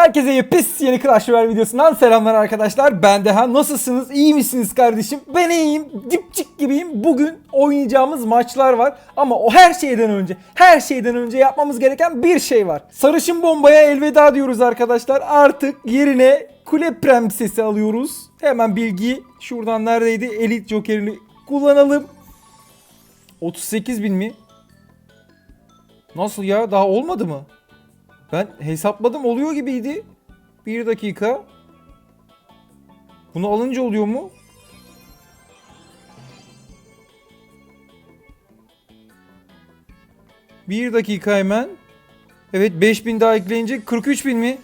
Herkese pis yeni Clash Royale videosundan selamlar arkadaşlar. Ben Deha. Nasılsınız? İyi misiniz kardeşim? Ben iyiyim. Dipçik gibiyim. Bugün oynayacağımız maçlar var. Ama o her şeyden önce, her şeyden önce yapmamız gereken bir şey var. Sarışın bombaya elveda diyoruz arkadaşlar. Artık yerine kule prensesi alıyoruz. Hemen bilgiyi şuradan neredeydi? Elit Joker'ini kullanalım. 38 bin mi? Nasıl ya? Daha olmadı mı? Ben hesapladım oluyor gibiydi. Bir dakika. Bunu alınca oluyor mu? Bir dakika hemen. Evet 5000 daha ekleyince 43 bin mi?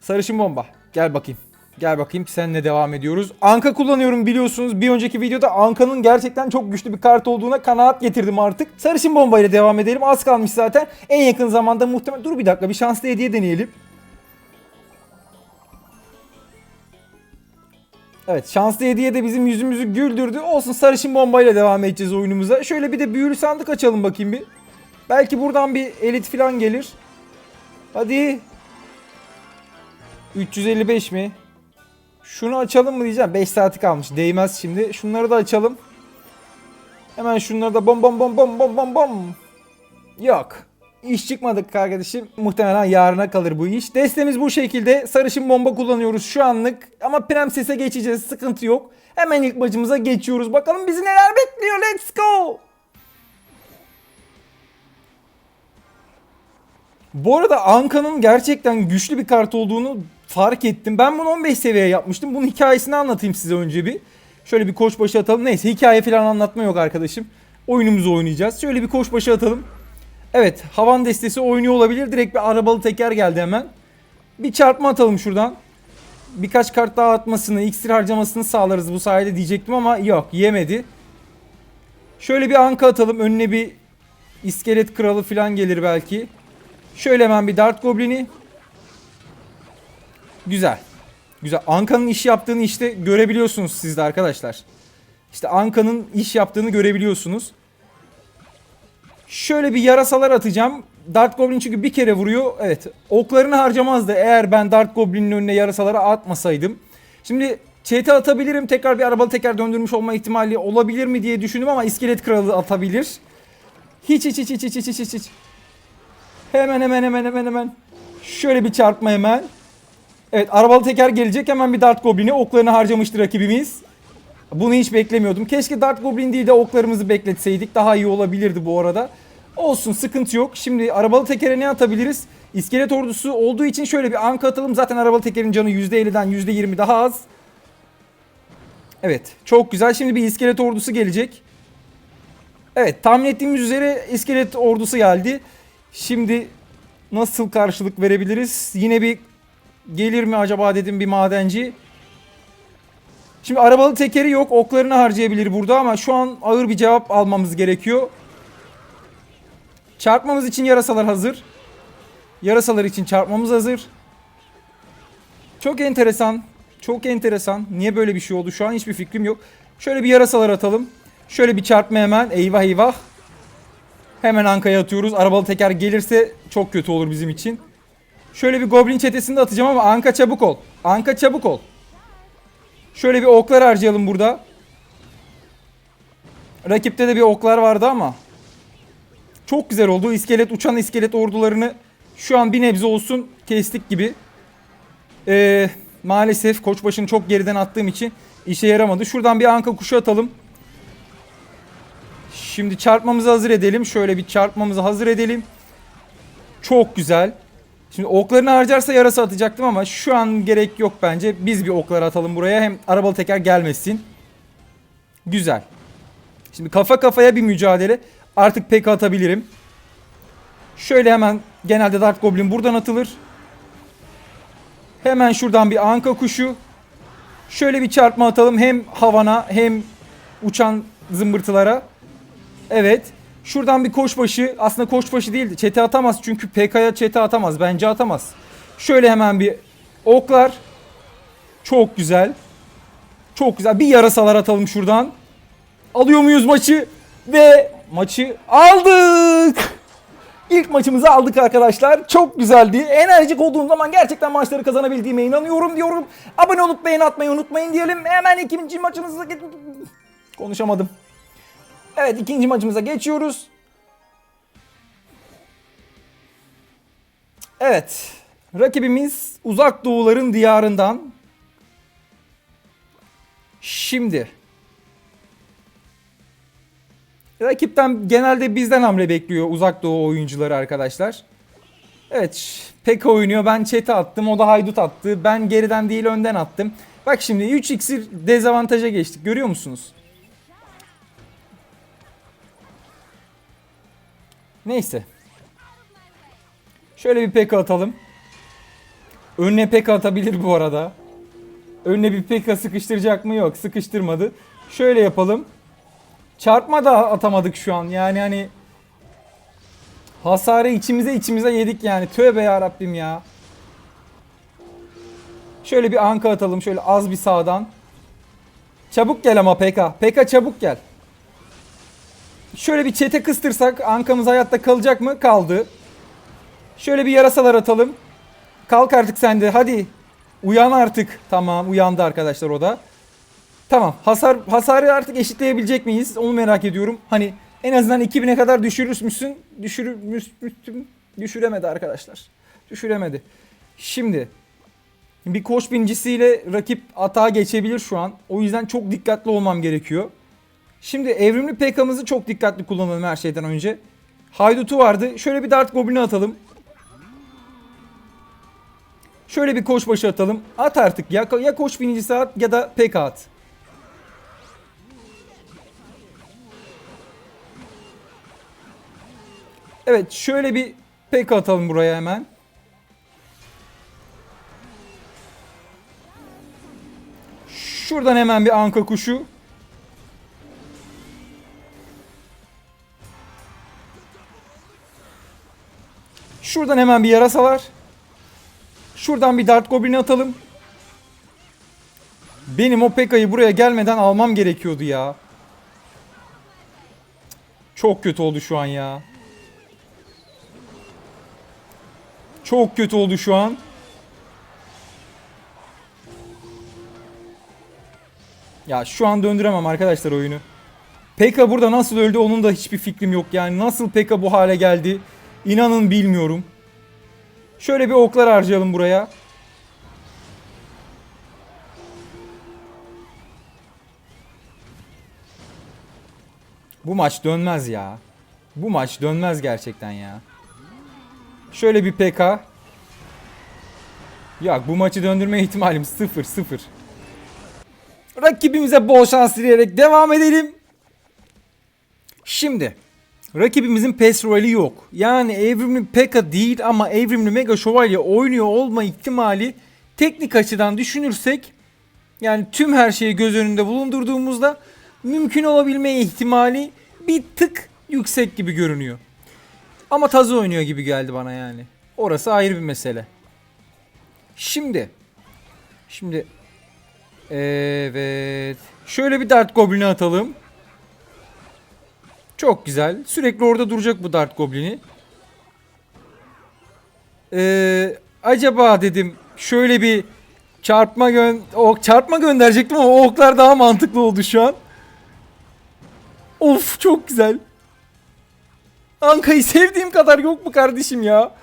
Sarışın bomba. Gel bakayım. Gel bakayım seninle devam ediyoruz. Anka kullanıyorum biliyorsunuz. Bir önceki videoda Anka'nın gerçekten çok güçlü bir kart olduğuna kanaat getirdim artık. Sarışın bomba ile devam edelim. Az kalmış zaten. En yakın zamanda muhtemelen... Dur bir dakika bir şanslı hediye deneyelim. Evet şanslı hediye de bizim yüzümüzü güldürdü. Olsun sarışın bombayla devam edeceğiz oyunumuza. Şöyle bir de büyülü sandık açalım bakayım bir. Belki buradan bir elit falan gelir. Hadi. 355 mi? Şunu açalım mı diyeceğim. 5 saati kalmış. Değmez şimdi. Şunları da açalım. Hemen şunları da bom bom bom bom bom bom bom. Yok. İş çıkmadık kardeşim. Muhtemelen yarına kalır bu iş. Destemiz bu şekilde. Sarışın bomba kullanıyoruz şu anlık. Ama prensese geçeceğiz. Sıkıntı yok. Hemen ilk maçımıza geçiyoruz. Bakalım bizi neler bekliyor. Let's go. Bu arada Anka'nın gerçekten güçlü bir kart olduğunu fark ettim. Ben bunu 15 seviye yapmıştım. Bunun hikayesini anlatayım size önce bir. Şöyle bir koç başı atalım. Neyse hikaye falan anlatma yok arkadaşım. Oyunumuzu oynayacağız. Şöyle bir koç başı atalım. Evet havan destesi oynuyor olabilir. Direkt bir arabalı teker geldi hemen. Bir çarpma atalım şuradan. Birkaç kart daha atmasını, iksir harcamasını sağlarız bu sayede diyecektim ama yok yemedi. Şöyle bir anka atalım. Önüne bir iskelet kralı falan gelir belki. Şöyle hemen bir dart goblini. Güzel. Güzel. Anka'nın iş yaptığını işte görebiliyorsunuz siz de arkadaşlar. İşte Anka'nın iş yaptığını görebiliyorsunuz. Şöyle bir yarasalar atacağım. Dart Goblin çünkü bir kere vuruyor. Evet. Oklarını harcamazdı eğer ben Dart Goblin'in önüne yarasaları atmasaydım. Şimdi çete atabilirim. Tekrar bir arabalı teker döndürmüş olma ihtimali olabilir mi diye düşündüm ama iskelet kralı atabilir. Hiç hiç hiç hiç hiç hiç hiç hiç. Hemen hemen hemen hemen hemen. Şöyle bir çarpma hemen. Evet arabalı teker gelecek. Hemen bir Dart Goblin'i oklarını harcamıştı rakibimiz. Bunu hiç beklemiyordum. Keşke Dart Goblin değil de oklarımızı bekletseydik. Daha iyi olabilirdi bu arada. Olsun sıkıntı yok. Şimdi arabalı tekere ne atabiliriz? İskelet ordusu olduğu için şöyle bir anka atalım. Zaten arabalı tekerin canı %50'den %20 daha az. Evet çok güzel. Şimdi bir iskelet ordusu gelecek. Evet tahmin ettiğimiz üzere iskelet ordusu geldi. Şimdi nasıl karşılık verebiliriz? Yine bir gelir mi acaba dedim bir madenci. Şimdi arabalı tekeri yok. Oklarını harcayabilir burada ama şu an ağır bir cevap almamız gerekiyor. Çarpmamız için yarasalar hazır. Yarasalar için çarpmamız hazır. Çok enteresan. Çok enteresan. Niye böyle bir şey oldu? Şu an hiçbir fikrim yok. Şöyle bir yarasalar atalım. Şöyle bir çarpma hemen. Eyvah eyvah. Hemen ankaya atıyoruz. Arabalı teker gelirse çok kötü olur bizim için. Şöyle bir goblin çetesini de atacağım ama anka çabuk ol. Anka çabuk ol. Şöyle bir oklar harcayalım burada. Rakipte de bir oklar vardı ama. Çok güzel oldu. İskelet, uçan iskelet ordularını şu an bir nebze olsun kestik gibi. Ee, maalesef koçbaşını çok geriden attığım için işe yaramadı. Şuradan bir anka kuşu atalım. Şimdi çarpmamızı hazır edelim. Şöyle bir çarpmamızı hazır edelim. Çok güzel. Şimdi oklarını harcarsa yarasa atacaktım ama şu an gerek yok bence. Biz bir oklar atalım buraya. Hem arabalı teker gelmesin. Güzel. Şimdi kafa kafaya bir mücadele. Artık pek atabilirim. Şöyle hemen genelde Dark Goblin buradan atılır. Hemen şuradan bir anka kuşu. Şöyle bir çarpma atalım hem havana hem uçan zımbırtılara. Evet. Şuradan bir koçbaşı. Aslında koçbaşı değil. Çete atamaz. Çünkü PK'ya çete atamaz. Bence atamaz. Şöyle hemen bir oklar. Çok güzel. Çok güzel. Bir yarasalar atalım şuradan. Alıyor muyuz maçı? Ve maçı aldık. İlk maçımızı aldık arkadaşlar. Çok güzeldi. Enerjik olduğum zaman gerçekten maçları kazanabildiğime inanıyorum diyorum. Abone olup beğeni atmayı unutmayın diyelim. Hemen ikinci maçımıza geç... Konuşamadım. Evet ikinci maçımıza geçiyoruz. Evet. Rakibimiz uzak doğuların diyarından. Şimdi. Rakipten genelde bizden hamle bekliyor uzak doğu oyuncuları arkadaşlar. Evet Pekka oynuyor. Ben çete attım. O da haydut attı. Ben geriden değil önden attım. Bak şimdi 3 iksir dezavantaja geçtik. Görüyor musunuz? Neyse. Şöyle bir Pekka atalım. Önüne Pekka atabilir bu arada. Önüne bir Pekka sıkıştıracak mı? Yok sıkıştırmadı. Şöyle yapalım. Çarpma da atamadık şu an. Yani hani hasarı içimize içimize yedik yani. Tövbe ya Rabbim ya. Şöyle bir anka atalım. Şöyle az bir sağdan. Çabuk gel ama Pekka. Pekka çabuk gel. Şöyle bir çete kıstırsak ankamız hayatta kalacak mı? Kaldı. Şöyle bir yarasalar atalım. Kalk artık sen de hadi. Uyan artık. Tamam uyandı arkadaşlar o da. Tamam hasar hasarı artık eşitleyebilecek miyiz? Onu merak ediyorum. Hani en azından 2000'e kadar? Düşürür müsün? Düşüremedi arkadaşlar. Düşüremedi. Şimdi bir koç binicisiyle rakip atağa geçebilir şu an. O yüzden çok dikkatli olmam gerekiyor. Şimdi evrimli PK'mızı çok dikkatli kullanalım her şeyden önce. Haydutu vardı. Şöyle bir dart goblini atalım. Şöyle bir koç başı atalım. At artık ya. Ya koç binicisi at ya da PK at. Evet şöyle bir PK atalım buraya hemen. Şuradan hemen bir anka kuşu. Şuradan hemen bir yarasa var. Şuradan bir dart goblini atalım. Benim o Peka'yı buraya gelmeden almam gerekiyordu ya. Çok kötü oldu şu an ya. Çok kötü oldu şu an. Ya şu an döndüremem arkadaşlar oyunu. Pekka burada nasıl öldü onun da hiçbir fikrim yok yani. Nasıl Pekka bu hale geldi? İnanın bilmiyorum. Şöyle bir oklar harcayalım buraya. Bu maç dönmez ya. Bu maç dönmez gerçekten ya. Şöyle bir PK. Yok bu maçı döndürme ihtimalim 0 0. Rakibimize bol şans dileyerek devam edelim. Şimdi rakibimizin pes rolü yok. Yani evrimli P.E.K.K.A değil ama evrimli Mega Şövalye oynuyor olma ihtimali teknik açıdan düşünürsek yani tüm her şeyi göz önünde bulundurduğumuzda mümkün olabilme ihtimali bir tık yüksek gibi görünüyor. Ama tazı oynuyor gibi geldi bana yani. Orası ayrı bir mesele. Şimdi. Şimdi. Evet. Şöyle bir Dart Goblin'i atalım. Çok güzel. Sürekli orada duracak bu Dart Goblin'i. Ee, acaba dedim şöyle bir çarpma gön ok çarpma gönderecektim ama oklar daha mantıklı oldu şu an. Of çok güzel. Anka'yı sevdiğim kadar yok mu kardeşim ya?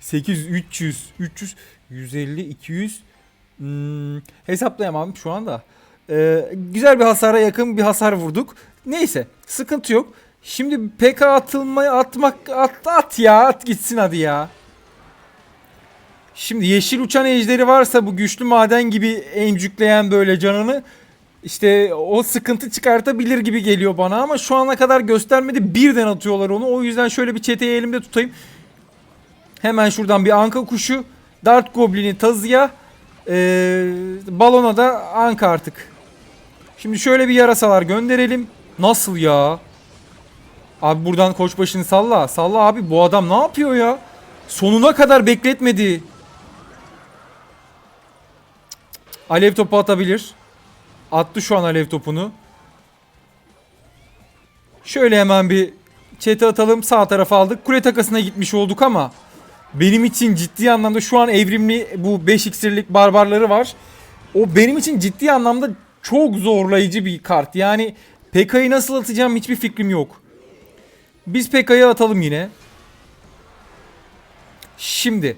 800, 300, 300, 150, 200. Hmm, hesaplayamam şu anda. Ee, güzel bir hasara yakın bir hasar vurduk. Neyse sıkıntı yok. Şimdi PK atılmayı atmak at at ya at gitsin hadi ya. Şimdi yeşil uçan ejderi varsa bu güçlü maden gibi emcükleyen böyle canını işte o sıkıntı çıkartabilir gibi geliyor bana ama şu ana kadar göstermedi birden atıyorlar onu. O yüzden şöyle bir çeteyi elimde tutayım. Hemen şuradan bir anka kuşu. Dart Goblin'i tazıya. Ee, balona da anka artık. Şimdi şöyle bir yarasalar gönderelim. Nasıl ya? Abi buradan koç başını salla. Salla abi bu adam ne yapıyor ya? Sonuna kadar bekletmedi. Alev topu atabilir. Attı şu an alev topunu. Şöyle hemen bir Chat'e atalım. Sağ tarafa aldık. Kule takasına gitmiş olduk ama benim için ciddi anlamda şu an evrimli bu 5 iksirlik barbarları var. O benim için ciddi anlamda çok zorlayıcı bir kart. Yani PK'yı nasıl atacağım hiçbir fikrim yok. Biz PK'yı atalım yine. Şimdi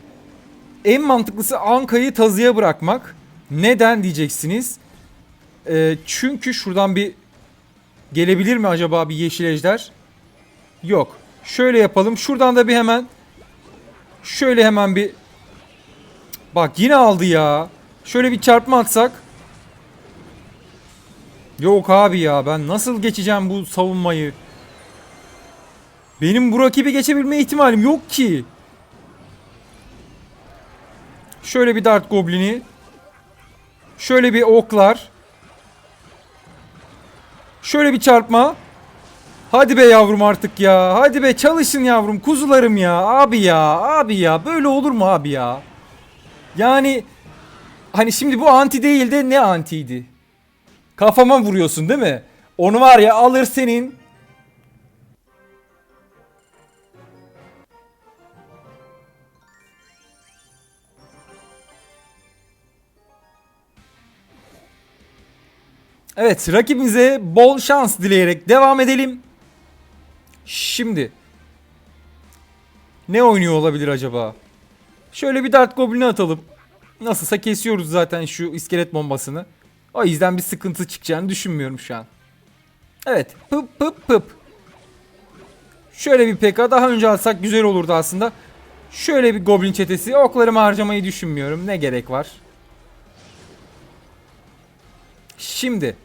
en mantıklısı Anka'yı tazıya bırakmak. Neden diyeceksiniz? Ee, çünkü şuradan bir gelebilir mi acaba bir yeşil ejder? Yok. Şöyle yapalım. Şuradan da bir hemen şöyle hemen bir Bak yine aldı ya. Şöyle bir çarpma atsak. Yok abi ya ben nasıl geçeceğim bu savunmayı? Benim bu rakibi geçebilme ihtimalim yok ki. Şöyle bir dart goblini. Şöyle bir oklar. Şöyle bir çarpma. Hadi be yavrum artık ya. Hadi be çalışın yavrum kuzularım ya. Abi ya abi ya böyle olur mu abi ya? Yani hani şimdi bu anti değil de ne antiydi? Kafama vuruyorsun değil mi? Onu var ya alır senin. Evet rakibimize bol şans dileyerek devam edelim. Şimdi ne oynuyor olabilir acaba? Şöyle bir dart goblini atalım. Nasılsa kesiyoruz zaten şu iskelet bombasını. O yüzden bir sıkıntı çıkacağını düşünmüyorum şu an. Evet pıp pıp pıp. Şöyle bir PK daha önce alsak güzel olurdu aslında. Şöyle bir goblin çetesi oklarımı harcamayı düşünmüyorum. Ne gerek var? Şimdi.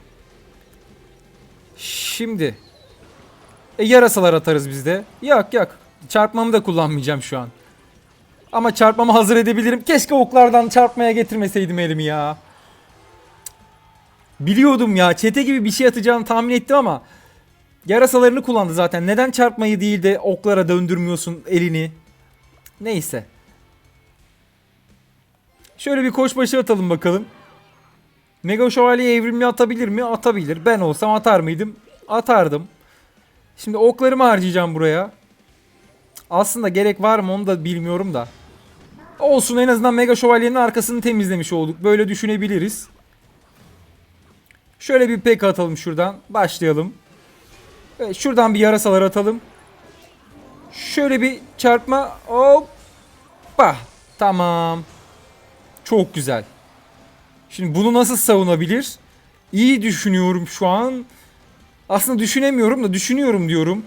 Şimdi. E yarasalar atarız biz de. Yok yok. Çarpmamı da kullanmayacağım şu an. Ama çarpmamı hazır edebilirim. Keşke oklardan çarpmaya getirmeseydim elimi ya. Biliyordum ya. Çete gibi bir şey atacağını tahmin ettim ama yarasalarını kullandı zaten. Neden çarpmayı değil de oklara döndürmüyorsun elini? Neyse. Şöyle bir koşbaşı atalım bakalım. Mega Şövalye evrimli atabilir mi? Atabilir. Ben olsam atar mıydım? Atardım. Şimdi oklarımı harcayacağım buraya. Aslında gerek var mı onu da bilmiyorum da. Olsun en azından Mega Şövalye'nin arkasını temizlemiş olduk. Böyle düşünebiliriz. Şöyle bir pek atalım şuradan. Başlayalım. Şuradan bir yarasalar atalım. Şöyle bir çarpma. Hoppa. Tamam. Çok güzel. Şimdi bunu nasıl savunabilir? İyi düşünüyorum şu an. Aslında düşünemiyorum da düşünüyorum diyorum.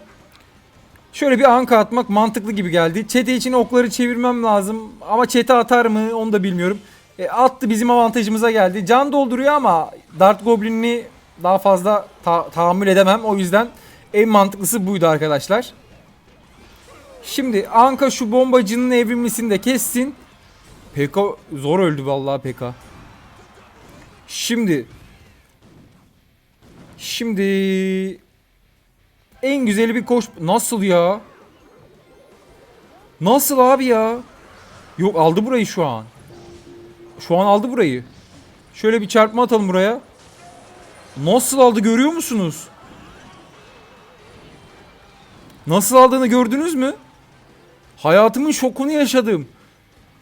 Şöyle bir anka atmak mantıklı gibi geldi. Çete için okları çevirmem lazım. Ama çete atar mı onu da bilmiyorum. E, attı bizim avantajımıza geldi. Can dolduruyor ama Dart Goblin'i daha fazla ta- tahammül edemem. O yüzden en mantıklısı buydu arkadaşlar. Şimdi Anka şu bombacının evrimlisini de kessin. Peko zor öldü vallahi Peka. Şimdi Şimdi en güzeli bir koş nasıl ya? Nasıl abi ya? Yok aldı burayı şu an. Şu an aldı burayı. Şöyle bir çarpma atalım buraya. Nasıl aldı görüyor musunuz? Nasıl aldığını gördünüz mü? Hayatımın şokunu yaşadım.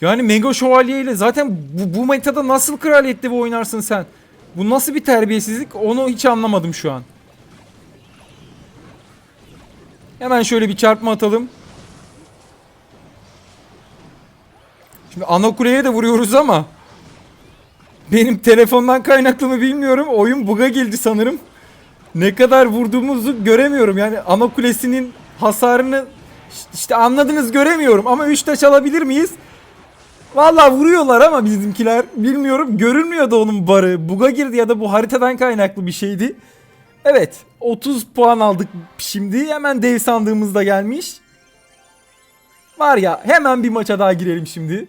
Yani Mega Şövalye ile zaten bu, bu metada nasıl kraliyette bu oynarsın sen? Bu nasıl bir terbiyesizlik onu hiç anlamadım şu an. Hemen şöyle bir çarpma atalım. Şimdi ana kuleye de vuruyoruz ama benim telefondan kaynaklı mı bilmiyorum. Oyun bug'a girdi sanırım. Ne kadar vurduğumuzu göremiyorum. Yani ana kulesinin hasarını işte anladınız göremiyorum. Ama 3 taş alabilir miyiz? Vallahi vuruyorlar ama bizimkiler bilmiyorum görünmüyor da onun barı. Buga girdi ya da bu haritadan kaynaklı bir şeydi. Evet 30 puan aldık şimdi hemen dev sandığımız da gelmiş. Var ya hemen bir maça daha girelim şimdi.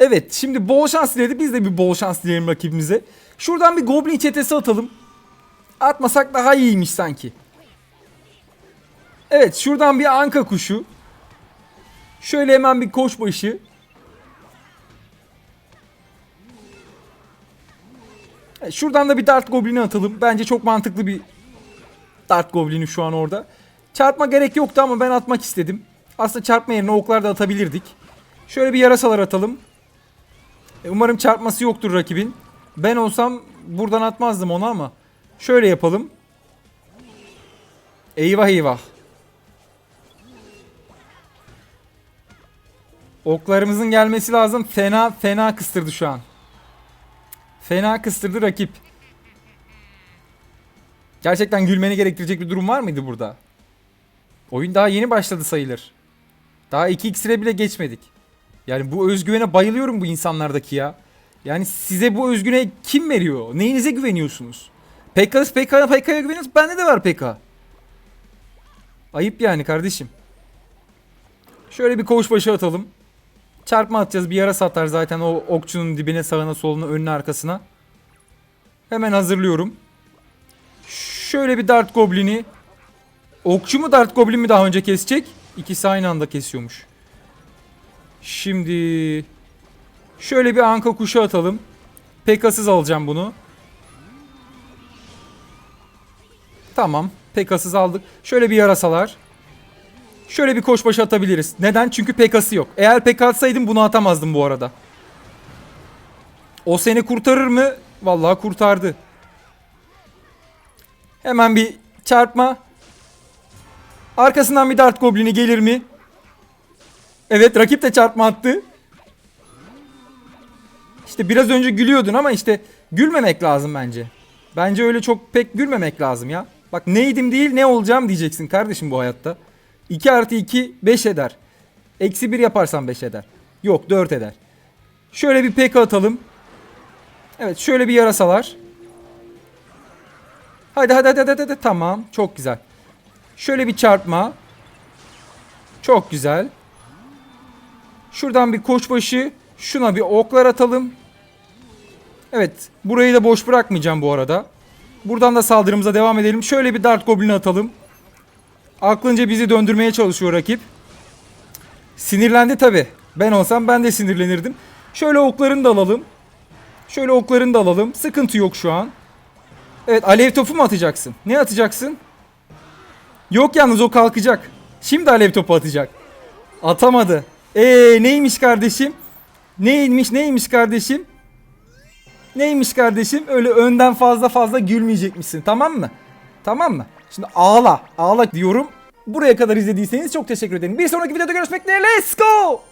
Evet şimdi bol şans diledi biz de bir bol şans dileyelim rakibimize. Şuradan bir goblin çetesi atalım. Atmasak daha iyiymiş sanki. Evet şuradan bir anka kuşu. Şöyle hemen bir koçbaşı. Evet, şuradan da bir Dart Goblin'i atalım. Bence çok mantıklı bir Dart Goblin'i şu an orada. Çarpma gerek yoktu ama ben atmak istedim. Aslında çarpma yerine oklar da atabilirdik. Şöyle bir yarasalar atalım. E, Umarım çarpması yoktur rakibin. Ben olsam buradan atmazdım onu ama. Şöyle yapalım. Eyvah eyvah. Oklarımızın gelmesi lazım. Fena fena kıstırdı şu an. Fena kıstırdı rakip. Gerçekten gülmeni gerektirecek bir durum var mıydı burada? Oyun daha yeni başladı sayılır. Daha 2 iksire bile geçmedik. Yani bu özgüvene bayılıyorum bu insanlardaki ya. Yani size bu özgüvene kim veriyor? Neyinize güveniyorsunuz? PK'sı PK'ya PK'ya güveniyorsunuz. Bende de var PK. Ayıp yani kardeşim. Şöyle bir koğuş başı atalım. Çarpma atacağız. Bir yara satar zaten o okçunun dibine sağına soluna önüne arkasına. Hemen hazırlıyorum. Şöyle bir dart goblini. Okçu mu dart goblin mi daha önce kesecek? İkisi aynı anda kesiyormuş. Şimdi şöyle bir anka kuşu atalım. Pekasız alacağım bunu. Tamam. Pekasız aldık. Şöyle bir yarasalar. Şöyle bir koşbaşı atabiliriz. Neden? Çünkü pekası yok. Eğer pek atsaydım bunu atamazdım bu arada. O seni kurtarır mı? Vallahi kurtardı. Hemen bir çarpma. Arkasından bir dart goblini gelir mi? Evet rakip de çarpma attı. İşte biraz önce gülüyordun ama işte gülmemek lazım bence. Bence öyle çok pek gülmemek lazım ya. Bak neydim değil ne olacağım diyeceksin kardeşim bu hayatta. 2 artı 2 5 eder. Eksi 1 yaparsan 5 eder. Yok 4 eder. Şöyle bir PK atalım. Evet şöyle bir yarasalar. Hadi hadi hadi hadi, hadi. tamam çok güzel. Şöyle bir çarpma. Çok güzel. Şuradan bir koçbaşı. Şuna bir oklar atalım. Evet. Burayı da boş bırakmayacağım bu arada. Buradan da saldırımıza devam edelim. Şöyle bir dart goblin atalım. Aklınca bizi döndürmeye çalışıyor rakip. Sinirlendi tabi. Ben olsam ben de sinirlenirdim. Şöyle oklarını da alalım. Şöyle oklarını da alalım. Sıkıntı yok şu an. Evet alev topu mu atacaksın? Ne atacaksın? Yok yalnız o kalkacak. Şimdi alev topu atacak. Atamadı. Eee neymiş kardeşim? Neymiş neymiş kardeşim? Neymiş kardeşim? Öyle önden fazla fazla gülmeyecekmişsin tamam mı? Tamam mı? Şimdi ağla. Ağla diyorum. Buraya kadar izlediyseniz çok teşekkür ederim. Bir sonraki videoda görüşmek dileğiyle. Let's go!